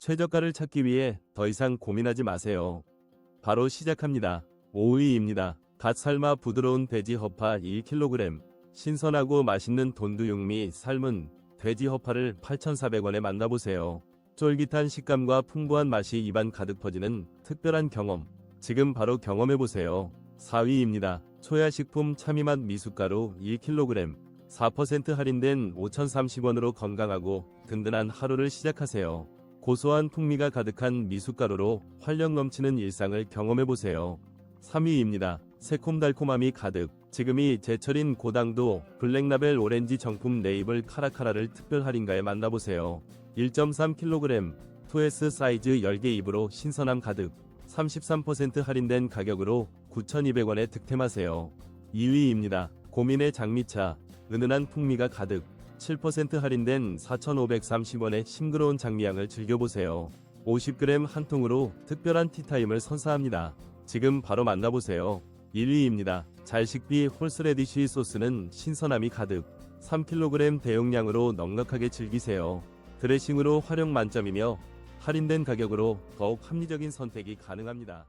최저가를 찾기 위해 더 이상 고민하지 마세요. 바로 시작합니다. 5위입니다. 갓 삶아 부드러운 돼지 허파 1kg. 신선하고 맛있는 돈두 육미 삶은 돼지 허파를 8,400원에 만나보세요. 쫄깃한 식감과 풍부한 맛이 입안 가득 퍼지는 특별한 경험. 지금 바로 경험해보세요. 4위입니다. 초야식품 참이맛 미숫가루 1kg. 4% 할인된 5,030원으로 건강하고 든든한 하루를 시작하세요. 고소한 풍미가 가득한 미숫가루로 활력 넘치는 일상을 경험해보세요. 3위입니다. 새콤달콤함이 가득. 지금이 제철인 고당도 블랙라벨 오렌지 정품 네이블 카라카라를 특별 할인가에 만나보세요. 1.3kg 2S 사이즈 10개 입으로 신선함 가득. 33% 할인된 가격으로 9,200원에 득템하세요. 2위입니다. 고민의 장미차. 은은한 풍미가 가득. 7% 할인된 4,530원의 싱그러운 장미향을 즐겨보세요. 50g 한 통으로 특별한 티타임을 선사합니다. 지금 바로 만나보세요. 1위입니다. 잘식비 홀스레디쉬 소스는 신선함이 가득 3kg 대용량으로 넉넉하게 즐기세요. 드레싱으로 활용 만점이며 할인된 가격으로 더욱 합리적인 선택이 가능합니다.